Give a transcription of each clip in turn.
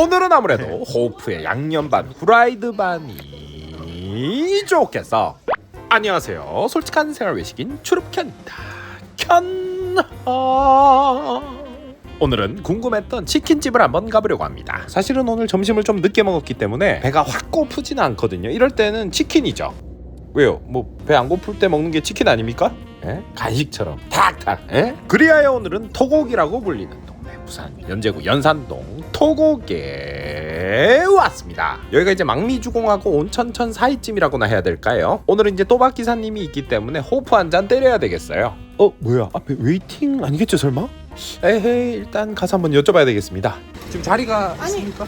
오늘은 아무래도 호프의 양념반 후라이드 반이 좋겠어. 안녕하세요. 솔직한 생활 외식인 추룹캔입니다. 캔하 오늘은 궁금했던 치킨집을 한번 가보려고 합니다. 사실은 오늘 점심을 좀 늦게 먹었기 때문에 배가 확 고프진 않거든요. 이럴 때는 치킨이죠. 왜요? 뭐 배 안 고플 때 먹는 게 치킨 아닙니까? 예? 간식처럼 탁탁 예? 그리하여 오늘은 토곡이라고 불리는 부산 연제구 연산동 토곡에 왔습니다 여기가 이제 망미주공하고 온천천 사이쯤이라고나 해야 될까요? 오늘은 이제 또박 기사님이 있기 때문에 호프 한 잔 때려야 되겠어요 어 뭐야 앞에 웨이팅 아니겠죠 설마? 에헤이 일단 가서 한번 여쭤봐야 되겠습니다 지금 자리가 아니. 있습니까?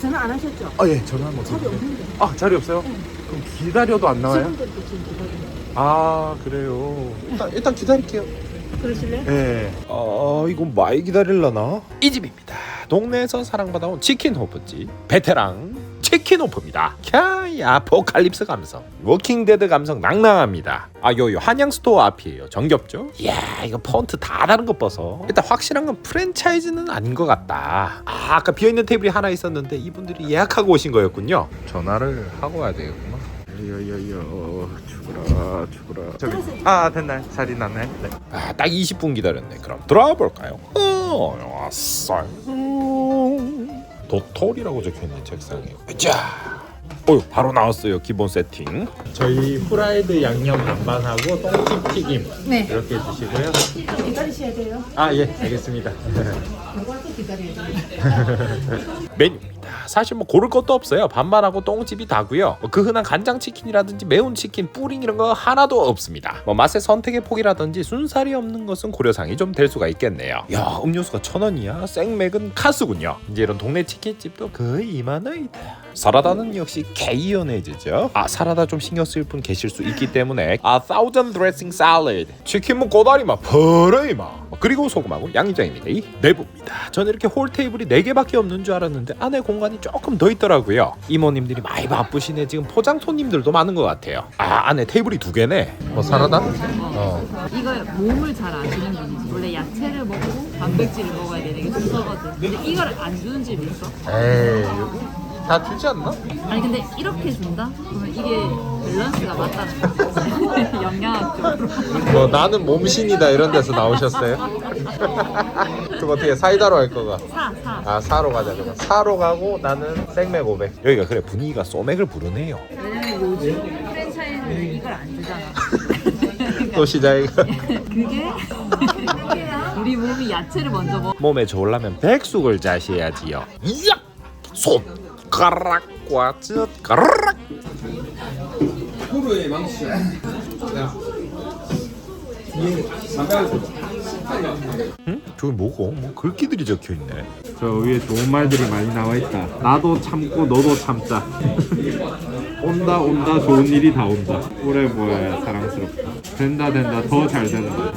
전화 안 하셨죠? 아 예 전화 한번 자리 없는데. 아 자리 없어요? 그럼 기다려도 안 나와요? 직원들도 지금 기다리는. 아 그래요. 일단 일단 기다릴게요. 그러실래요? 네. 아 이거 많이 기다릴라나? 이 집입니다. 동네에서 사랑받아온 치킨 호프집 베테랑 치킨 호프입니다. 캬, 아포칼립스 감성, 워킹데드 감성 낭낭합니다. 아 요요 한양 스토어 앞이에요. 정겹죠? 이야 이거 폰트 다 다른 거 봐서 일단 확실한 건 프랜차이즈는 아닌 것 같다. 아 아까 비어 있는 테이블이 하나 있었는데 이분들이 예약하고 오신 거였군요. 전화를 하고 와야 되겠구나. 여여여 죽어라 죽어라. 저기. 아 됐나요 자리 났나요 네. 아딱 20분 기다렸네. 그럼 들어와 볼까요? 어 왔어요. 도토리라고 적혀있는 책상에. 자 어유 바로 나왔어요 기본 세팅. 저희 프라이드 양념 반반하고 똥집 튀김 네. 이렇게 주시고요. 기다리셔야 돼요. 아 예 알겠습니다. 이거한테 기다려야 돼요. 메뉴입니다. 사실 뭐 고를 것도 없어요. 반반하고 똥집이 다고요. 뭐 그 흔한 간장 치킨이라든지 매운 치킨, 뿌링 이런 거 하나도 없습니다. 뭐 맛의 선택의 폭이라든지 순살이 없는 것은 고려상이 좀 될 수가 있겠네요. 야 음료수가 천 원이야. 생맥은 카스군요. 이제 이런 동네 치킨집도 거의 2만 원이다. 사라다는 역시 케이어네즈죠. 아 사라다 좀 신경 쓸 분 계실 수 있기 때문에 아 thousand dressing salad 치킨 무 꼬다리 마 버러이마 그리고 소금하고 양념장입니다. 이 내부입니다. 저는 이렇게 홀 테이블이 4개밖에 없는 줄 알았는데 안에 공간이 조금 더 있더라고요. 이모님들이 많이 바쁘시네. 지금 포장 손님들도 많은 것 같아요. 아 안에 테이블이 두 개네. 뭐 사라다? 어. 이거 몸을 잘 아시는 분이지 원래 야채를 먹고 단백질을 먹어야 되는 게 순서거든 근데 이걸 안 주는 집이 있어? 에이 다 주지 않나? 아니 근데 이렇게 준다? 그러면 이게 밸런스가 맞다는 영양학적으로. 뭐 나는 몸신이다 이런 데서 나오셨어요? 그럼 어떻게 사이다로 할 거가? 사, 사. 아 사로 가자 그럼. 사로 가고 나는 생맥 500 여기가 그래 분위기가 소맥을 부르네요. 왜냐면 요즘 프랜차이즈는 이걸 안 주잖아. 또 시작이가 그게 우리 몸이 야채를 먼저 먹 몸에 좋으려면 백숙을 자셔야지요. 이야! 손 가락과 젓가락 응? 저기 뭐고? 뭐 글귀들이 적혀있네 저 위에 좋은 말들이 많이 나와 있다. 나도 참고 너도 참자. 온다 온다 좋은 일이 다 온다. 오래 보여야 사랑스럽다. 된다 된다 더 잘 된다.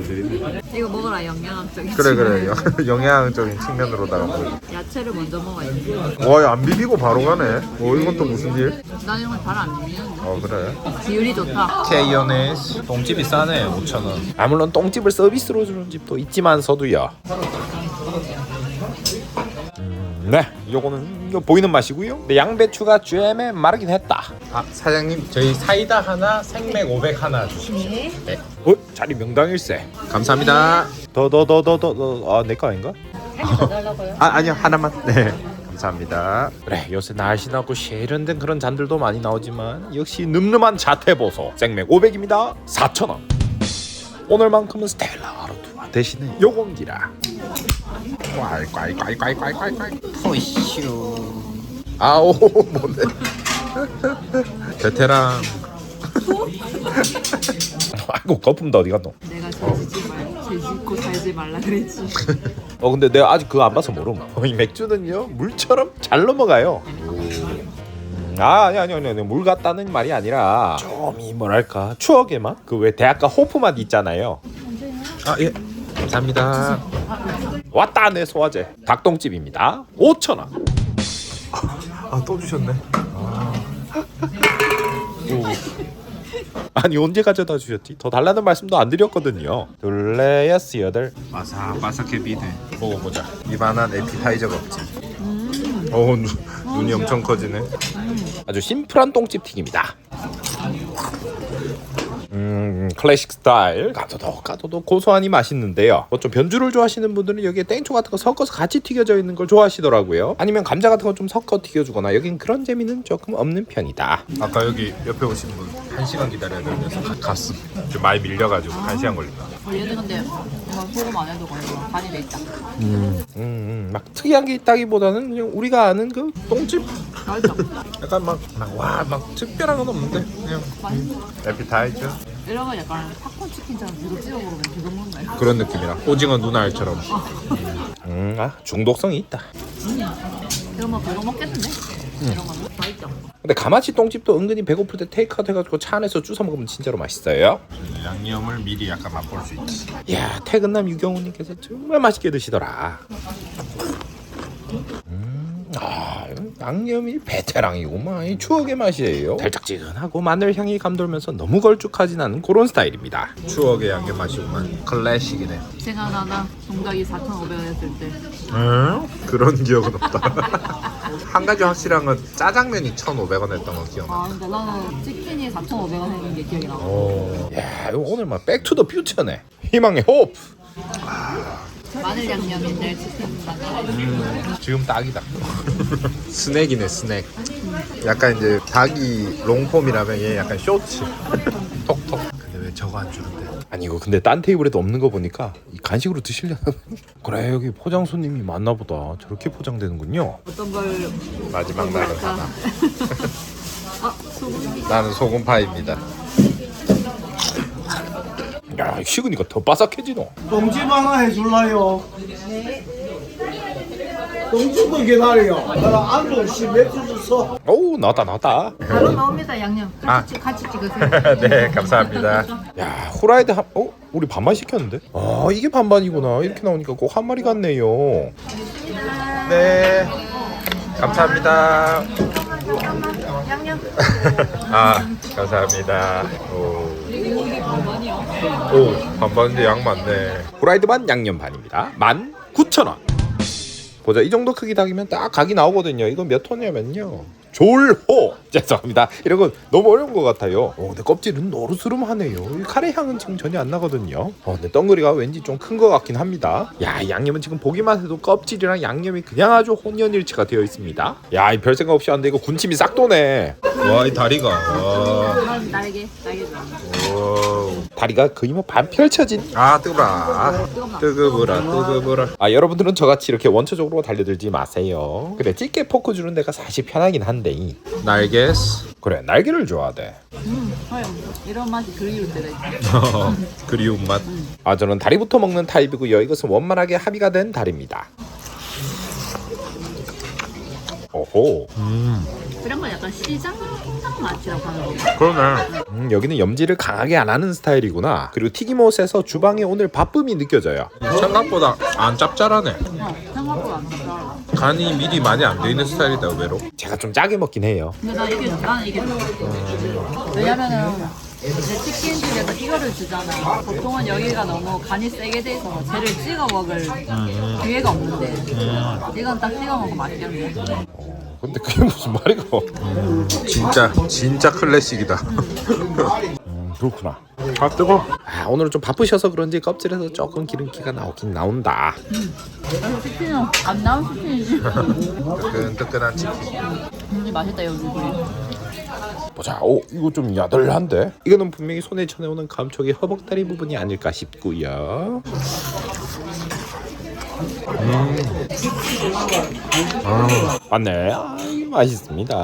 말들이네. 이거 먹어라 영양학적인 그래 그래. 영- 영양적인 측면으로다가. 뭐. 야채를 먼저 먹어야지 와안 비비고 바로 가네. 어 이건 또 무슨 일? 난 이런 거잘안 먹는데. 어 그래. 비율이 좋다. 케이오네스. 똥집이 싸네 5천원. 아 물론 똥집을 서비스로 주는 집도 있지만서도요 음, 네 요거는 이거 보이는 맛이고요. 네, 양배추가 쬐매 마르긴 했다. 아 사장님 저희 사이다 하나 생맥 500 하나 주십시오. 네. 어? 자리 명당일세. 감사합니다. 더 더 더 더 더아내 거 아닌가? 달라고요? 아 아니요 하나만. 네. 감사합니다. 그래 요새 날씬하고 세련된 그런 잔들도 많이 나오지만 역시 늠름한 자태보소. 생맥 500입니다. 4,000원. 오늘만큼은 스텔라 아르투아 대신에 요공기라 꽈이꽈이꽈이꽈이꽈이꽈이 푸이슈 아오 뭔데 베테랑 아이고 거품도 어디 갔노 내가 말 재짓고 살지 말라 그랬지 어 근데 내가 아직 그거 안 봐서 모름. 이 맥주는요 물처럼 잘 넘어가요. 음, 아 아니 아니 아니 아니 물 같다는 말이 아니라 좀 이 뭐랄까 추억의 맛? 그 왜 대학가 호프 맛 있잖아요. 아 예. 감사합니다. 왔다 내 소화제 닭똥집입니다. 5천 원. 아 또 주셨네. 아. 오. 아 아니 언제 가져다 주셨지? 더 달라는 말씀도 안 드렸거든요. 둘레 여섯 여덟 바삭바삭해 비네. 먹어보자. 이만한 에피타이저가 없지. 어 눈, 눈이 엄청 커지네. 아주 심플한 똥집 튀김이다. 음 클래식 스타일 가도도 가도도 고소하니 맛있는데요. 뭐 좀 변주를 좋아하시는 분들은 여기에 땡초 같은 거 섞어서 같이 튀겨져 있는 걸 좋아하시더라고요. 아니면 감자 같은 거 좀 섞어 튀겨주거나 여긴 그런 재미는 조금 없는 편이다. 아까 여기 옆에 오신 분 한 시간 기다려야 되면서 갔음. 좀 많이 밀려가지고 한 시간 걸린다. 어, 얘는 근데 소금 안 해도 그냥 간이 돼 있다. 음, 음, 막 특이한 게 있다기보다는 그냥 우리가 아는 그 똥집 맛있다. 약간 막 와 막 특별한 건 없는데 그냥 맛있어. 에피타이저 이런 거 약간 팝콘 치킨처럼 뒤로 찍어 먹으면 계속 먹네. 그런 느낌이라 오징어 눈알처럼. 음, 아 중독성이 있다. 이런 거 계속 먹겠는데? 이런 거는? 맛있죠. 근데 가마치 똥집도 은근히 배고플 때 테이크아웃 해가지고 차 안에서 주워 먹으면 진짜로 맛있어요. 양념을 미리 약간 맛볼 수 있지. 이야 퇴근남 유경호님께서 정말 맛있게 드시더라. 음, 아 양념이 베테랑이구만. 이 추억의 맛이에요. 달짝지근하고 마늘 향이 감돌면서 너무 걸쭉하진 않은 그런 스타일입니다. 추억의 양념 맛이구만. 클래식이네. 생각나나 동닭이 4,500원 했을 때. 응? 그런 기억은 없다. 한 가지 확실한 건 짜장면이 1,500원 했던 건 기억나. 아 근데 나는 치킨이 4,500원 했는 게 기억이 나. 오. 야 이거 오늘 막 백투더 퓨처네. 희망의 호프 마늘 양념인데 치킨 마늘. 지금 딱이다. 스낵이네 스낵. 약간 이제 닭이 롱폼이라면 얘 약간 쇼츠. 톡톡. 근데 왜 저거 안 주는데? 아니 이거 근데 딴 테이블에도 없는 거 보니까 이 간식으로 드시려나? 그래 여기 포장 손님이 많나 보다. 저렇게 포장되는군요. 어떤 걸 마지막 날은? 하나. 아 소금이. 나는 소금파입니다. 야 식으니까 더 바삭해지노. 똥집 하나 해줄라요? 똥집도 기다려. 그럼 안주 씨 맥주 주소. 오 나왔다 나왔다. 바로 나옵니다 양념. 아. 같이 같이 찍으세요. 네 감사합니다. 야 후라이드 한 어? 우리 반반 시켰는데? 아 이게 반반이구나 이렇게 나오니까 꼭 한 마리 같네요. 네 감사합니다. 양념. 아 감사합니다. 오. 오 반반인데 양 많네. 후라이드 반 양념 반입니다. 만 9천 원. 보자 이 정도 크기 닭이면 딱 각이 나오거든요. 이건 몇 톤이냐면요. 졸호 죄송합니다. 이런 건 너무 어려운 것 같아요. 어, 근데 껍질은 노르스름하네요. 이 카레 향은 지금 전혀 안 나거든요. 어, 근데 덩그리가 왠지 좀 큰 것 같긴 합니다. 야, 이 양념은 지금 보기만 해도 껍질이랑 양념이 그냥 아주 혼연일치가 되어 있습니다. 야, 이 별 생각 없이 하는데 이거 군침이 싹 도네. 와, 이 다리가. 와. 날개 날개 좋아. 와우. 다리가 거의 뭐 반 펼쳐진 아 뜨거라 뜨거워라 뜨거워라 아 여러분들은 저같이 이렇게 원초적으로 달려들지 마세요 그래 찌개 포크 주는 데가 사실 편하긴 한데 날개 그래 날개를 좋아하대 음. 이런 맛이 그리울 때가 있어. 그리운 맛 아 저는 다리부터 먹는 타입이고요 이것은 원만하게 합의가 된 다리입니다 오호 이런 건 약간 시장 통장 맛이라고 하는 건가? 그러네. 음, 여기는 염지를 강하게 안 하는 스타일이구나. 그리고 튀김옷에서 주방에 오늘 바쁨이 느껴져요. 생각보다 안 짭짤하네. 어. 간이 미리 많이 안 돼 있는 스타일이다 의외로. 제가 좀 짜게 먹긴 해요. 근데 나 이게 나는 이게 좋아. 왜냐면은 내 치킨집에서 이거를 주잖아. 보통은 여기가 너무 간이 세게 돼서 쟤를 찍어 먹을 기회가 없는데 이건 딱 찍어 먹으면 맛있겠네. 어, 근데 그게 무슨 말이고? 진짜 진짜 클래식이다. 음, 그렇구나. 아 뜨거. 아 오늘은 좀 바쁘셔서 그런지 껍질에서 조금 기름기가 나오긴 나온다. 그래서 치킨은 안 나온 치킨이지. 뜨끈뜨끈한 치킨. 음, 맛있다 여기 우리. 보자. 오 이거 좀 야들한데? 이거는 분명히 손에 쳐내오는 감촉의 허벅다리 부분이 아닐까 싶고요. 음. 아, 맞네. 아, 맛있습니다.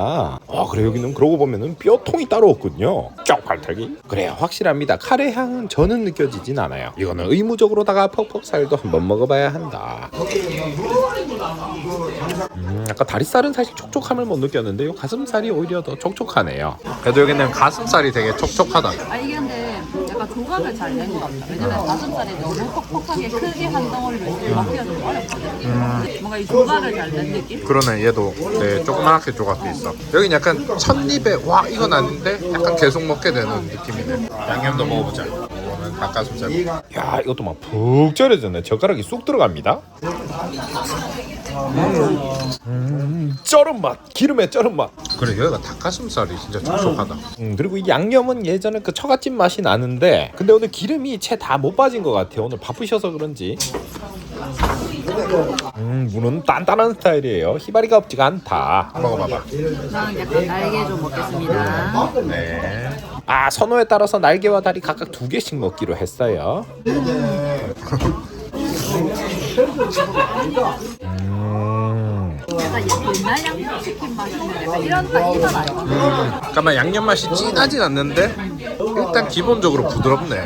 아, 그래 여기는 그러고 보면은 뼈통이 따로 없군요. 쪽팔털기. 그래요, 확실합니다. 카레 향은 저는 느껴지진 않아요. 이거는 의무적으로다가 퍽퍽 살도 한번 먹어봐야 한다. 음, 아까 다리살은 사실 촉촉함을 못 느꼈는데요. 가슴살이 오히려 더 촉촉하네요. 그래도 여기는 가슴살이 되게 촉촉하다. 아 이게 근데 약간 조각을 잘 낸 것 같다. 왜냐면 가슴살이 너무 퍽퍽하게 크게 한 덩어리로 있으면 막기가 좀 어렵거든. 뭔가 이 조각을 잘 낸 느낌? 그러네. 얘도. 네 조그맣게 조각돼 있어. 여긴 약간 첫입에 와 이건 아닌데 약간 계속 먹게 되는 느낌이네. 양념도 먹어보자. 이거는 닭가슴살 야 이것도 막 푹 절여졌네. 젓가락이 쑥 들어갑니다. 음, 쩔은 맛 기름의 쩔은 맛. 그래 여기가 닭가슴살이 진짜 촉촉하다. 음, 그리고 이 양념은 예전에 그 처갓집 맛이 나는데 근데 오늘 기름이 채 다 못 빠진 것 같아요. 오늘 바쁘셔서 그런지. 음 무는 단단한 스타일이에요. 희바리가 없지가 않다. 먹어봐봐. 약간 날개 좀 먹겠습니다. 네. 아 선호에 따라서 날개와 다리 각각 두 개씩 먹기로 했어요. 음. 약간 옛날 양념치킨 맛이네. 약간 이런 딱 이만 아니야? 잠깐만 양념 맛이 진하진 않는데 일단 기본적으로 부드럽네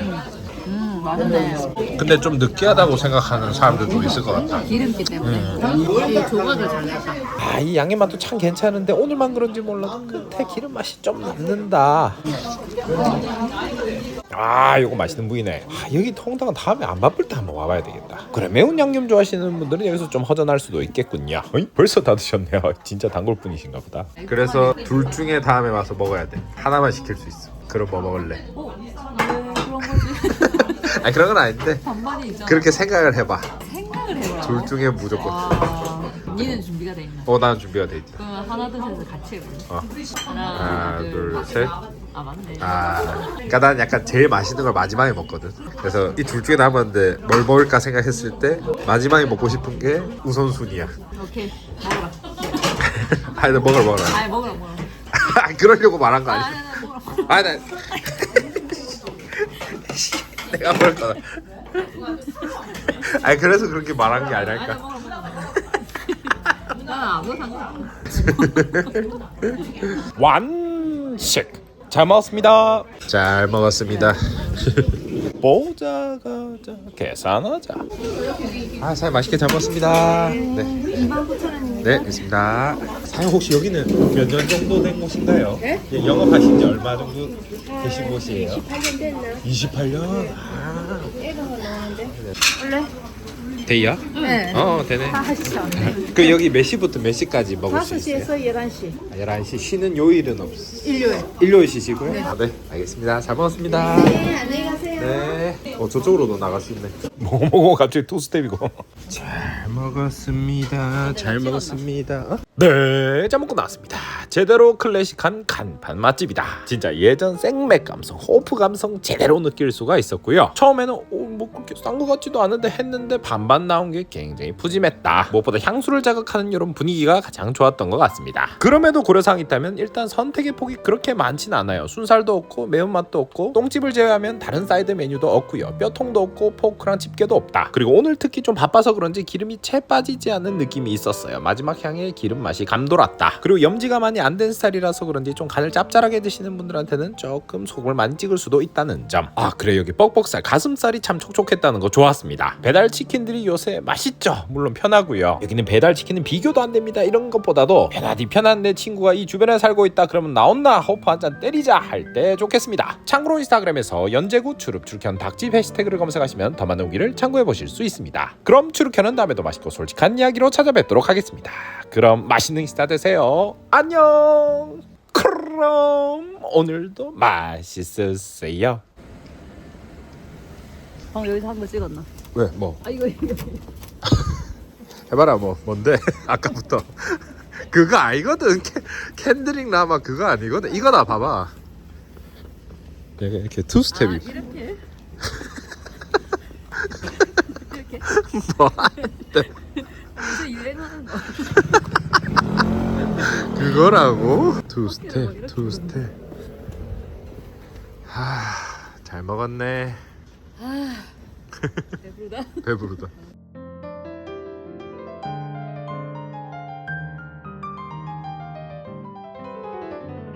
음, 맛있네. 근데 좀 느끼하다고 생각하는 사람들도 있을 것 같아 기름기 때문에. 이 조각을 잘 냈다. 아 이 양념 맛도 참 괜찮은데 오늘만 그런지 몰라도 끝에 기름 맛이 좀 남는다 아 요거 맛있는 부위네 아 여기 통닭은 다음에 안 바쁠 때 한번 와봐야 되겠다 그래 매운 양념 좋아하시는 분들은 여기서 좀 허전할 수도 있겠군요 어이? 벌써 다 드셨네요 진짜 단골분이신가 보다 그래서 둘 중에 다음에 와서 먹어야 돼 하나만 시킬 수 있어 그럼 뭐 먹을래? 어? 왜 그런 거지? 아니 그런 건 아닌데 반반이 있잖아. 그렇게 생각을 해봐 생각을 해보라고. 둘 중에 무조건 와, 니는 준비가 돼 있나? 어 나는 준비가 돼 있다 그러면 하나 둘 셋을 같이 해볼래? 어. 하나, 하나 둘셋 아 맞네. 아, 그러니까 난 약간 제일 맛있는 걸 마지막에 먹거든. 그래서 이 둘 중에 남았는데 뭘 먹을까 생각했을 때 마지막에 먹고 싶은 게 우선순위야. 오케이 먹어라. 아니, 나 먹으러 먹으러. 아니 먹어라 먹어라. 아, 그러려고 말한 거 아니 아니야? 아니, 나 내가 먹을 거다. 아니, 그래서 그렇게 말한 게 아니 아니랄까. 먹어라. 나는 아무 상관. 완식 잘 먹었습니다 잘 먹었습니다. 보자 가자 계산하자 아, 사장님 맛있게 잘 먹었습니다. 네. 29,000원입니다. 네, 됐습니다. 사장님 혹시 여기는 몇 년 정도 된 곳인가요? 예, 영업하신 지 얼마 정도 되신 곳이에요? 8년 됐나? 28년? 아. 애가 나오는데. 데이야? 네. 어, 되네. 다 하시죠. 그 여기 몇 시부터 몇 시까지 먹을 수 있어요? 5시에서 11시. 아, 11시 쉬는 요일은 없 일요일. 일요일 쉬시고요? 아, 네. 알겠습니다. 잘 먹었습니다. 네, 안녕히 가세요. 네. 어, 저쪽으로도 나갈 수 있네. 뭐 먹어 갑자기 투 스텝이고 잘 먹었습니다. 잘 먹었습니다. 네, 잘 먹고 나왔습니다. 제대로 클래식한 간판 맛집이다. 진짜 예전 생맥 감성, 호프 감성 제대로 느낄 수가 있었고요. 처음에는 어, 뭐 그렇게 싼 것 같지도 않은데 했는데 반반 나온 게 굉장히 푸짐했다. 무엇보다 향수를 자극하는 이런 분위기가 가장 좋았던 것 같습니다. 그럼에도 고려사항이 있다면 일단 선택의 폭이 그렇게 많진 않아요. 순살도 없고 매운맛도 없고 똥집을 제외하면 다른 사이드 메뉴도 없고요. 뼈통도 없고 포크랑 집게도 없다. 그리고 오늘 특히 좀 바빠서 그런지 기름이 채 빠지지 않는 느낌이 있었어요. 마지막 향에 기름 맛이 감돌았다. 그리고 염지가 많이 안 된 스타일이라서 그런지 좀 간을 짭짤하게 드시는 분들한테는 조금 속을 많이 찍을 수도 있다는 점. 아 그래 여기 뻑뻑살 가슴살이 참 촉촉했다는 거 좋았습니다. 배달 치킨들이 요새 맛있죠. 물론 편하고요. 여기는 배달 치킨은 비교도 안 됩니다. 이런 것보다도 편하디 편한 내 친구가 이 주변에 살고 있다 그러면 나온나 호프 한 잔 때리자 할 때 좋겠습니다. 참고로 인스타그램에서 연제구 추릅 출현 닭집 해시태그를 검색하시면 더 많은 후기를 참고해 보실 수 있습니다. 그럼 추르현은 다음에도 맛있고 솔직한 이야기로 찾아뵙도록 하겠습니다. 그럼 맛있는 식사 되세요. 안녕. 그럼 오늘도 맛있으세요. 방 여기서 한거 찍었나? 왜? 뭐? 아 이거 이거. 해봐라 뭐 뭔데? 아까부터 그거 아니거든 캐, 캔드링 라마 그거 아니거든 이거다 봐봐 이렇게, 이렇게 투아 스텝이 이렇게. 이렇게. 뭐 하는데 요새 유행하는 거. 그거라고? 투 스텝 투 스텝 하잘 먹었네 배부르다. 배부르다